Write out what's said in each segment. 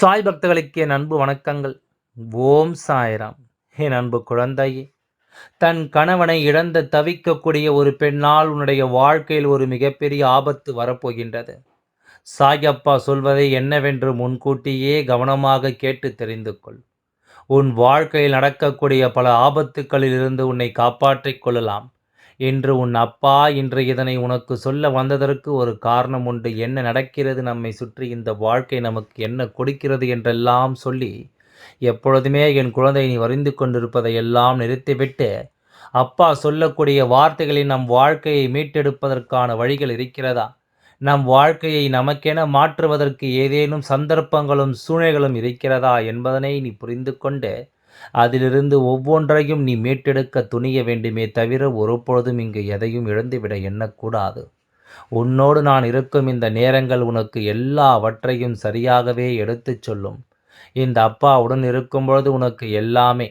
சாய் பக்தர்களுக்கு என் அன்பு வணக்கங்கள். ஓம் சாய்ராம். என் அன்பு குழந்தையே தன் கணவனை இழந்த தவிக்கக்கூடிய ஒரு பெண்ணால் உன்னுடைய வாழ்க்கையில் ஒரு மிகப்பெரிய ஆபத்து வரப்போகின்றது. சாயப்பா சொல்வதை என்னவென்று முன்கூட்டியே கவனமாக கேட்டு தெரிந்து கொள். உன் வாழ்க்கையில் நடக்கக்கூடிய பல ஆபத்துக்களில் இருந்து உன்னை காப்பாற்றிக் கொள்ளலாம். என்று உன் அப்பா இன்று இதனை உனக்கு சொல்ல வந்ததற்கு ஒரு காரணம் உண்டு. என்ன நடக்கிறது? நம்மை சுற்றி இந்த வாழ்க்கை நமக்கு என்ன கொடுக்கிறது? என்றெல்லாம் சொல்லி எப்பொழுதுமே என் குழந்தை நீ வரிந்து கொண்டிருப்பதை எல்லாம் நிறுத்திவிட்டு அப்பா சொல்லக்கூடிய வார்த்தைகளில் நம் வாழ்க்கையை மீட்டெடுப்பதற்கான வழிகள் இருக்கிறதா? நம் வாழ்க்கையை நமக்கென மாற்றுவதற்கு ஏதேனும் சந்தர்ப்பங்களும் சூழ்நிலைகளும் இருக்கிறதா என்பதனை நீ புரிந்து கொண்டு அதிலிருந்து ஒவ்வொன்றையும் நீ மீட்டெடுக்க துணிய வேண்டுமே தவிர ஒருபொழுதும் இங்கு எதையும் இழந்துவிட எண்ணக்கூடாது. உன்னோடு நான் இருக்கும் இந்த நேரங்கள் உனக்கு எல்லாவற்றையும் சரியாகவே எடுத்துச் சொல்லும். இந்த அப்பா உடன் இருக்கும்பொழுது உனக்கு எல்லாமே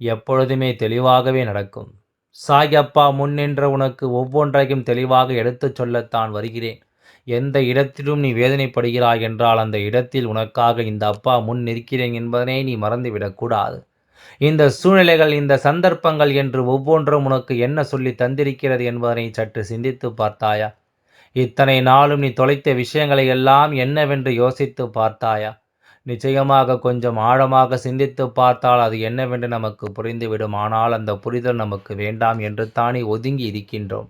எப்பொழுதுமே தெளிவாகவே நடக்கும். சாயப்பா முன்னின்ற உனக்கு ஒவ்வொன்றையும் தெளிவாக எடுத்துச் சொல்லத்தான் வருகிறேன். எந்த இடத்திலும் நீ வேதனைப்படுகிறாய் என்றால் அந்த இடத்தில் உனக்காக இந்த அப்பா முன் நிற்கிறேன் என்பதனை நீ மறந்துவிடக்கூடாது. இந்த சூழ்நிலைகள் இந்த சந்தர்ப்பங்கள் என்று ஒவ்வொன்றும் உனக்கு என்ன சொல்லி தந்திருக்கிறது என்பதனை சற்று சிந்தித்து பார்த்தாயா? இத்தனை நாளும் நீ தொலைத்த விஷயங்களை எல்லாம் என்னவென்று யோசித்து பார்த்தாயா? நிச்சயமாக கொஞ்சம் ஆழமாக சிந்தித்து பார்த்தால் அது என்னவென்று நமக்கு புரிந்துவிடும். ஆனால் அந்த புரிதல் நமக்கு வேண்டாம் என்று தானே ஒதுங்கி இருக்கின்றோம்.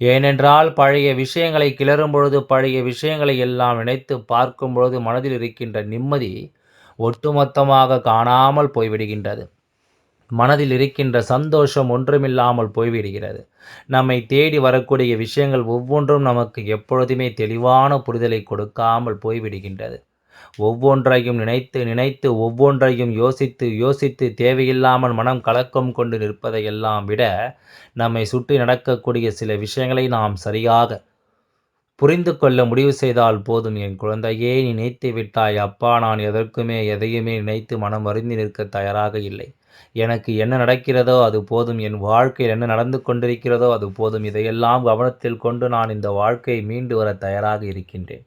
ஏனென்றால் பழைய விஷயங்களை கிளறும் பொழுது பழைய விஷயங்களை எல்லாம் நினைத்து பார்க்கும் பொழுது மனதில் இருக்கின்ற நிம்மதி ஒட்டுமொத்தமாக காணாமல் போய்விடுகின்றது. மனதில் இருக்கின்ற சந்தோஷம் ஒன்றுமில்லாமல் போய்விடுகிறது. நம்மை தேடி வரக்கூடிய விஷயங்கள் ஒவ்வொன்றும் நமக்கு எப்பொழுதுமே தெளிவான புரிதலை கொடுக்காமல் போய்விடுகின்றது. ஒவ்வொன்றையும் நினைத்து நினைத்து ஒவ்வொன்றையும் யோசித்து யோசித்து தேவையில்லாமல் மனம் கலக்கம் கொண்டு நிற்பதையெல்லாம் விட நம்மை சுற்றி நடக்கக்கூடிய சில விஷயங்களை நாம் சரியாக புரிந்து கொள்ள முடிவு செய்தால் போதும். என் குழந்தையே நினைத்து விட்டாய். அப்பா நான் எதற்குமே எதையுமே நினைத்து மனம் வருந்தி நிற்க தயாராக இல்லை. எனக்கு என்ன நடக்கிறதோ அது போதும். என் வாழ்க்கையில் என்ன நடந்து கொண்டிருக்கிறதோ அது போதும். இதையெல்லாம் கவனத்தில் கொண்டு நான் இந்த வாழ்க்கையை மீண்டு வர தயாராக இருக்கின்றேன்.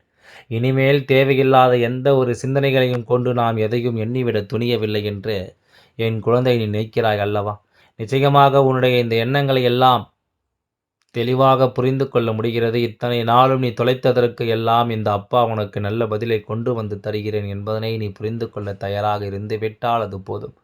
இனிமேல் தேவையில்லாத எந்த ஒரு சிந்தனைகளையும் கொண்டு நாம் எதையும் எண்ணிவிட துணியவில்லை என்று என் குழந்தை நீ நினைக்கிறாய் அல்லவா? நிச்சயமாக உன்னுடைய இந்த எண்ணங்களை எல்லாம் தெளிவாக புரிந்து கொள்ள முடிகிறது. இத்தனை நாளும் நீ தொலைத்ததற்கு எல்லாம் இந்த அப்பா உனக்கு நல்ல பதிலை கொண்டு வந்து தருகிறேன் என்பதனை நீ புரிந்து கொள்ள தயாராக இருந்து விட்டால் அது போதும்.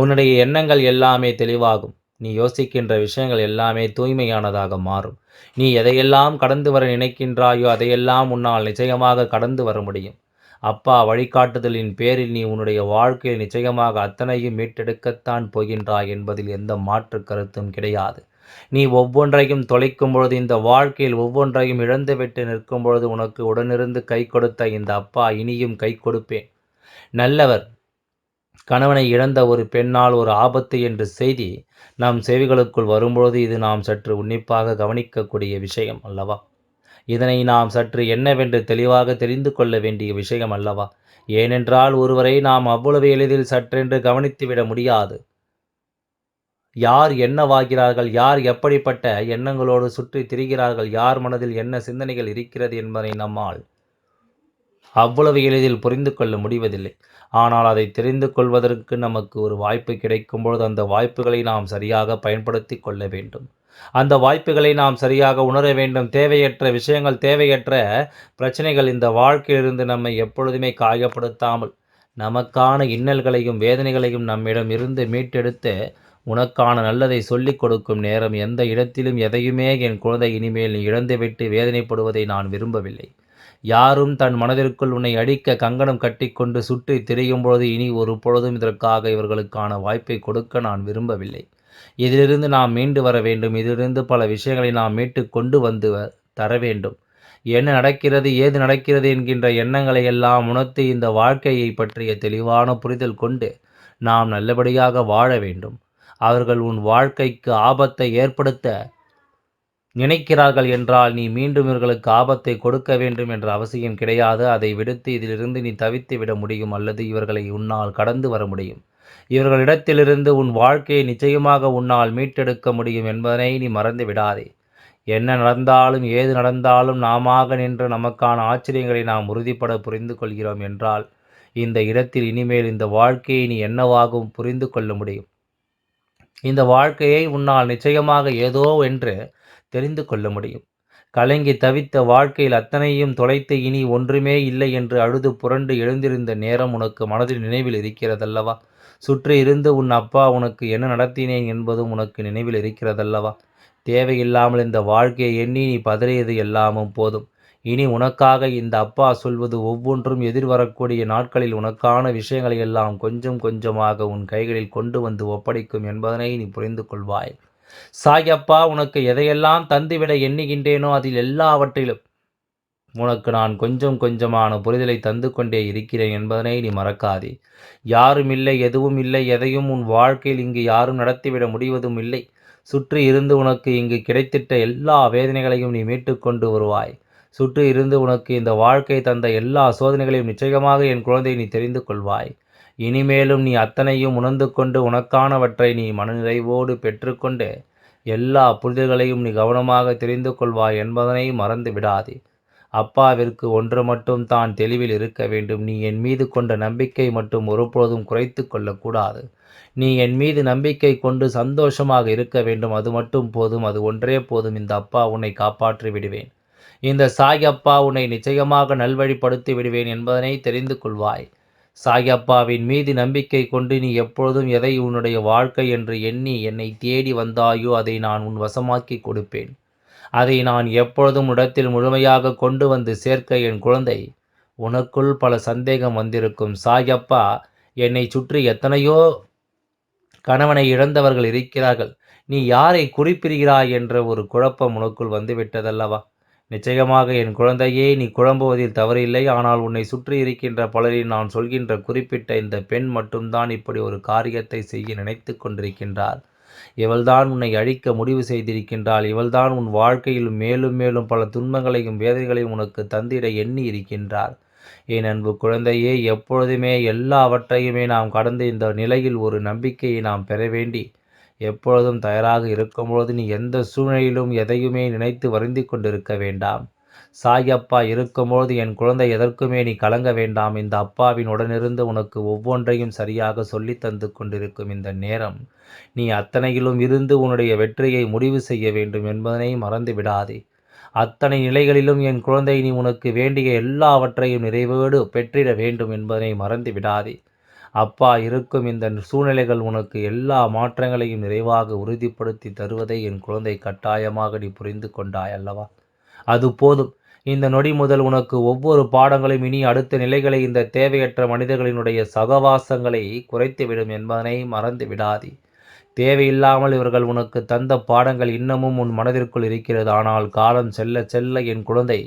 உன்னுடைய எண்ணங்கள் எல்லாமே தெளிவாகும். நீ யோசிக்கின்ற விஷயங்கள் எல்லாமே தூய்மையானதாக மாறும். நீ எதையெல்லாம் கடந்து வர நினைக்கின்றாயோ அதையெல்லாம் உன்னால் நிச்சயமாக கடந்து வர முடியும். அப்பா வழிகாட்டுதலின் பேரில் நீ உன்னுடைய வாழ்க்கையில் நிச்சயமாக அத்தனையும் மீட்டெடுக்கத்தான் போகின்றாய் என்பதில் எந்த மாற்று கருத்தும் கிடையாது. நீ ஒவ்வொன்றையும் தொலைக்கும் பொழுது இந்த வாழ்க்கையில் ஒவ்வொன்றையும் இழந்துவிட்டு நிற்கும் பொழுது உனக்கு உடனிருந்து கை கொடுத்த இந்த அப்பா இனியும் கை கொடுப்பேன். நல்லவர் கணவனை இழந்த ஒரு பெண்ணால் ஒரு ஆபத்து என்ற செய்தி நம் செவிகளுக்குள் வரும்பொழுது இது நாம் சற்று உன்னிப்பாக கவனிக்கக்கூடிய விஷயம் அல்லவா? இதனை நாம் சற்று என்னவென்று தெளிவாக தெரிந்து கொள்ள வேண்டிய விஷயம் அல்லவா? ஏனென்றால் ஒருவரை நாம் அவ்வளவு எளிதில் சற்றென்று கவனித்துவிட முடியாது. யார் என்னவாகிறார்கள் யார் எப்படிப்பட்ட எண்ணங்களோடு சுற்றி திரிகிறார்கள் யார் மனதில் என்ன சிந்தனைகள் இருக்கிறது என்பதை நம்மால் அவ்வளவு எளிதில் புரிந்து கொள்ள முடிவதில்லை. ஆனால் அதை தெரிந்து கொள்வதற்கு நமக்கு ஒரு வாய்ப்பு கிடைக்கும் பொழுது அந்த வாய்ப்புகளை நாம் சரியாக பயன்படுத்தி கொள்ள வேண்டும். அந்த வாய்ப்புகளை நாம் சரியாக உணர வேண்டும். தேவையற்ற விஷயங்கள் தேவையற்ற பிரச்சனைகள் இந்த வாழ்க்கையிலிருந்து நம்மை எப்பொழுதுமே காயப்படுத்தாமல் நமக்கான இன்னல்களையும் வேதனைகளையும் நம்மிடம் இருந்து மீட்டெடுத்து உனக்கான நல்லதை சொல்லிக் கொடுக்கும் நேரம் எந்த இடத்திலும் எதையுமே என் குழந்தை இனிமேல் நீ இழந்துவிட்டு வேதனைப்படுவதை நான் விரும்பவில்லை. யாரும் தன் மனதிற்குள் உன்னை அடிக்க கங்கணம் கட்டிக்கொண்டு சுற்றி திரியும் பொழுது இனி ஒரு பொழுதும் இதற்காக இவர்களுக்கான வாய்ப்பை கொடுக்க நான் விரும்பவில்லை. இதிலிருந்து நாம் மீண்டு வர வேண்டும். இதிலிருந்து பல விஷயங்களை நாம் மீட்டு கொண்டு வந்து தர வேண்டும். என்ன நடக்கிறது ஏது நடக்கிறது என்கின்ற எண்ணங்களை எல்லாம் உணர்த்தி இந்த வாழ்க்கையை பற்றிய தெளிவான புரிதல் கொண்டு நாம் நல்லபடியாக வாழ வேண்டும். அவர்கள் உன் வாழ்க்கைக்கு ஆபத்தை ஏற்படுத்த நினைக்கிறார்கள் என்றால் நீ மீண்டும் இவர்களுக்கு ஆபத்தை கொடுக்க வேண்டும் என்ற அவசியம் கிடையாது. அதை விடுத்து இதிலிருந்து நீ தவித்து விட முடியும் அல்லது இவர்களை உன்னால் கடந்து வர முடியும். இவர்களிடத்திலிருந்து உன் வாழ்க்கையை நிச்சயமாக உன்னால் மீட்டெடுக்க முடியும் என்பதனை நீ மறந்து விடாதே. என்ன நடந்தாலும் ஏது நடந்தாலும் நாம நின்று நமக்கான ஆச்சரியங்களை நாம் உறுதிப்பட புரிந்து கொள்கிறோம் என்றால் இந்த இடத்தில் இனிமேல் இந்த வாழ்க்கையை நீ என்னவாகவும் புரிந்து கொள்ள முடியும். இந்த வாழ்க்கையை உன்னால் நிச்சயமாக ஏதோ என்று தெரிந்து கொள்ள முடியும். கலங்கி தவித்த வாழ்க்கையில் அத்தனையும் தொலைத்து இனி ஒன்றுமே இல்லை என்று அழுது புரண்டு எழுந்திருந்த நேரம் உனக்கு மனதில் நினைவில் இருக்கிறதல்லவா? சுற்றி இருந்து உன் அப்பா உனக்கு என்ன நடத்தினேன் என்பதும் உனக்கு நினைவில் இருக்கிறதல்லவா? தேவையில்லாமல் இந்த வாழ்க்கையை எண்ணி நீ பதறியது எல்லாமும் போதும். இனி உனக்காக இந்த அப்பா சொல்வது ஒவ்வொன்றும் எதிர்வரக்கூடிய நாட்களில் உனக்கான விஷயங்களை எல்லாம் கொஞ்சம் கொஞ்சமாக உன் கைகளில் கொண்டு வந்து ஒப்படைக்கும் என்பதனை நீ புரிந்து கொள்வாய். சாயப்பா உனக்கு எதையெல்லாம் தந்துவிட எண்ணுகின்றேனோ அதில் எல்லாவற்றிலும் உனக்கு நான் கொஞ்சம் கொஞ்சமான புரிதலை தந்து கொண்டே இருக்கிறேன் என்பதனை நீ மறக்காதே. யாரும் இல்லை எதுவும் இல்லை எதையும் உன் வாழ்க்கையில் இங்கு யாரும் நடத்திவிட முடிவதும் இல்லை. சுற்றி இருந்து உனக்கு இங்கு கிடைத்திட்ட எல்லா வேதனைகளையும் நீ மீட்டு கொண்டு வருவாய். சுற்றி இருந்து உனக்கு இந்த வாழ்க்கை தந்த எல்லா சோதனைகளையும் நிச்சயமாக என் குழந்தை நீ தெரிந்து கொள்வாய். இனிமேலும் நீ அத்தனையும் உணர்ந்து கொண்டு உனக்கானவற்றை நீ மனநிறைவோடு பெற்றுக்கொண்டு எல்லா புரிதல்களையும் நீ கவனமாக தெரிந்து கொள்வாய் என்பதனை மறந்து விடாதே. அப்பாவிற்கு ஒன்று மட்டும் தான் தெளிவில் இருக்க வேண்டும். நீ என் மீது கொண்ட நம்பிக்கை மட்டும் ஒருபொழுதும் குறைத்து கொள்ளக்கூடாது. நீ என் மீது நம்பிக்கை கொண்டு சந்தோஷமாக இருக்க வேண்டும். அது மட்டும் போதும். அது ஒன்றே போதும். இந்த அப்பா உன்னை காப்பாற்றி விடுவேன். இந்த சாயப்பா உன்னை நிச்சயமாக நல்வழிப்படுத்தி விடுவேன் என்பதனை தெரிந்து கொள்வாய். சாயப்பாவின் மீது நம்பிக்கை கொண்டு நீ எப்பொழுதும் எதை உன்னுடைய வாழ்க்கை என்று எண்ணி என்னை தேடி வந்தாயோ அதை நான் உன் வசமாக்கி கொடுப்பேன். அதை நான் எப்பொழுதும் இடத்தில் முழுமையாக கொண்டு வந்து சேர்க்க என் குழந்தை. உனக்குள் பல சந்தேகம் வந்திருக்கும் சாயப்பா என்னை சுற்றி எத்தனையோ கணவனை இழந்தவர்கள் இருக்கிறார்கள். நீ யாரை குறிப்பிடுகிறாய் என்ற ஒரு குழப்பம் உனக்குள் வந்துவிட்டதல்லவா? நிச்சயமாக என் குழந்தையே நீ குழம்புவதில் தவறில்லை. ஆனால் உன்னை சுற்றி இருக்கின்ற பலரில் நான் சொல்கின்ற குறிப்பிட்ட இந்த பெண் மட்டும்தான் இப்படி ஒரு காரியத்தை செய்ய நினைத்து கொண்டிருக்கின்றார் இவள்தான் உன்னை அழிக்க முடிவு செய்திருக்கின்றாள். இவள்தான் உன் வாழ்க்கையில் மேலும் மேலும் பல துன்பங்களையும் வேதனைகளையும் உனக்கு தந்திட எண்ணி இருக்கின்றாள். என் அன்பு குழந்தையே எப்பொழுதுமே எல்லாவற்றையுமே நாம் கடந்து இந்த நிலையில் ஒரு நம்பிக்கையை நாம் பெற வேண்டி எப்பொழுதும் தயாராக இருக்கும்பொழுது நீ எந்த சூழ்நிலையிலும் எதையுமே நினைத்து வருந்தி கொண்டிருக்க வேண்டாம். சாயப்பா இருக்கும்பொழுது என் குழந்தை எதற்குமே நீ கலங்க வேண்டாம். இந்த அப்பாவின் உடனிருந்து உனக்கு ஒவ்வொன்றையும் சரியாக சொல்லி தந்து கொண்டிருக்கும் இந்த நேரம். நீ அத்தனையிலும் இருந்து உன்னுடைய வெற்றியை முடிவு செய்ய வேண்டும் என்பதனை மறந்து விடாதே. அத்தனை நிலைகளிலும் என் குழந்தை நீ உனக்கு வேண்டிய எல்லாவற்றையும் நிறைவேடு பெற்றிட வேண்டும் என்பதனை மறந்து விடாதே. அப்பா இருக்கும் இந்த சூழ்நிலைகள் உனக்கு எல்லா மாற்றங்களையும் நிறைவாக உறுதிப்படுத்தி தருவதை என் குழந்தை கட்டாயமாக நீ புரிந்து கொண்டாய் அல்லவா? அது போதும். இந்த நொடி முதல் உனக்கு ஒவ்வொரு பாடங்களும் இனி அடுத்த நிலைகளை இந்த தேவையற்ற மனிதர்களினுடைய சகவாசங்களை குறைத்துவிடும் என்பதனை மறந்து விடாதே. தேவையில்லாமல் இவர்கள் உனக்கு தந்த பாடங்கள் இன்னமும் உன் மனதிற்குள் இருக்கிறது. ஆனால் காலம் செல்ல செல்ல என் குழந்தை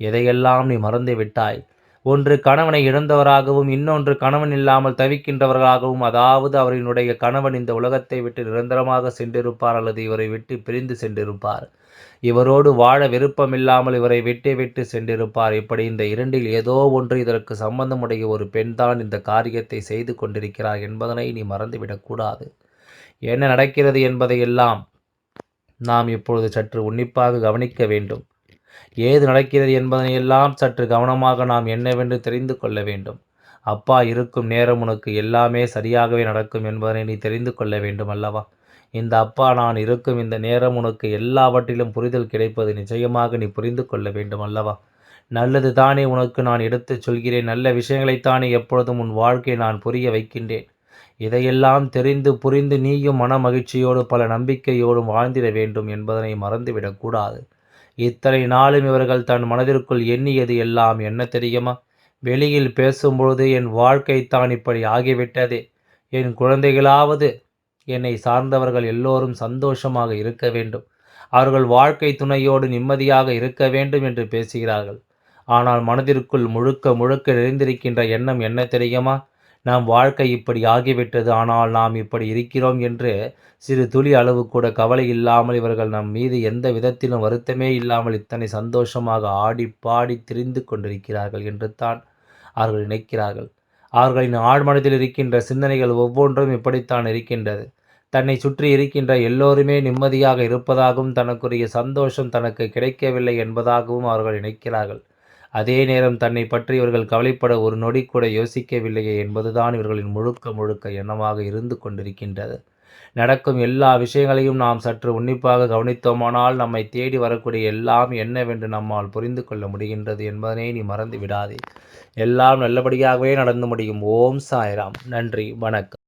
எதையெல்லாம் நீ மறந்து விட்டாய்? ஒன்று கணவனை இழந்தவராகவும் இன்னொன்று கணவன் இல்லாமல் தவிக்கின்றவர்களாகவும் அதாவது அவரினுடைய கணவன் இந்த உலகத்தை விட்டு நிரந்தரமாக சென்றிருப்பார் அல்லது இவரை விட்டு பிரிந்து சென்றிருப்பார். இவரோடு வாழ விருப்பமில்லாமல் இவரை விட்டு விட்டு சென்றிருப்பார். இப்படி இந்த இரண்டில் ஏதோ ஒன்று இதற்கு சம்பந்தமுடைய ஒரு பெண்தான் இந்த காரியத்தை செய்து கொண்டிருக்கிறார் என்பதனை நீ மறந்துவிடக்கூடாது. என்ன நடக்கிறது என்பதையெல்லாம் நாம் இப்பொழுது சற்று உன்னிப்பாக கவனிக்க வேண்டும். ஏது நடக்கிறது என்பதனையெல்லாம் சற்று கவனமாக நாம் என்னவென்று தெரிந்து கொள்ள வேண்டும். அப்பா இருக்கும் நேரம் உனக்கு எல்லாமே சரியாகவே நடக்கும் என்பதனை நீ தெரிந்து கொள்ள வேண்டும் அல்லவா? இந்த அப்பா நான் இருக்கும் இந்த நேரம் உனக்கு எல்லாவற்றிலும் புரிதல் கிடைப்பது நிச்சயமாக நீ புரிந்து கொள்ள வேண்டும் அல்லவா? நல்லது தானே உனக்கு நான் எடுத்துச் சொல்கிறேன். நல்ல விஷயங்களைத்தானே எப்பொழுதும் உன் வாழ்க்கையை நான் புரிய வைக்கின்றேன். இதையெல்லாம் தெரிந்து புரிந்து நீயும் மன மகிழ்ச்சியோடு பல நம்பிக்கையோடும் வாழ்ந்திட வேண்டும் என்பதனை மறந்துவிடக்கூடாது இத்தனை நாளும் இவர்கள் தன் மனதிற்குள் எண்ணியது எல்லாம் என்ன தெரியுமா? வெளியில் பேசும்பொழுது என் வாழ்க்கை தான் இப்படி ஆகிவிட்டதே. என் குழந்தைகளாவது என்னை சார்ந்தவர்கள் எல்லோரும் சந்தோஷமாக இருக்க வேண்டும். அவர்கள் வாழ்க்கை துணையோடு நிம்மதியாக இருக்க வேண்டும் என்று பேசுகிறார்கள். ஆனால் மனதிற்குள் முழுக்க முழுக்க நிறைந்திருக்கின்ற எண்ணம் என்ன தெரியுமா? நம் வாழ்க்கை இப்படி ஆகிவிட்டது ஆனால் நாம் இப்படி இருக்கிறோம் என்று சிறு துளி அளவு கூட கவலை இல்லாமல் இவர்கள் நம் மீது எந்த விதத்திலும் வருத்தமே இல்லாமல் இத்தனை சந்தோஷமாக ஆடி பாடி திரிந்து கொண்டிருக்கிறார்கள் என்று தான் அவர்கள் நினைக்கிறார்கள். அவர்களின் ஆழ்மனத்தில் இருக்கின்ற சிந்தனைகள் ஒவ்வொன்றும் இப்படித்தான் இருக்கின்றது. தன்னை சுற்றி இருக்கின்ற எல்லோருமே நிம்மதியாக இருப்பதாகவும் தனக்குரிய சந்தோஷம் தனக்கு கிடைக்கவில்லை என்பதாகவும் அவர்கள் நினைக்கிறார்கள். அதே நேரம் தன்னை பற்றி இவர்கள் கவலைப்பட ஒரு நொடி கூட யோசிக்கவில்லையே என்பதுதான் இவர்களின் முழுக்க முழுக்க எண்ணமாக இருந்து கொண்டிருக்கின்றது. நடக்கும் எல்லா விஷயங்களையும் நாம் சற்று உன்னிப்பாக கவனித்தோமானால் நம்மை தேடி வரக்கூடிய எல்லாம் என்னவென்று நம்மால் புரிந்து கொள்ள முடிகின்றது என்பதனை நீ மறந்து விடாதே எல்லாம் நல்லபடியாகவே நடந்து முடியும். ஓம் சாய்ராம். நன்றி. வணக்கம்.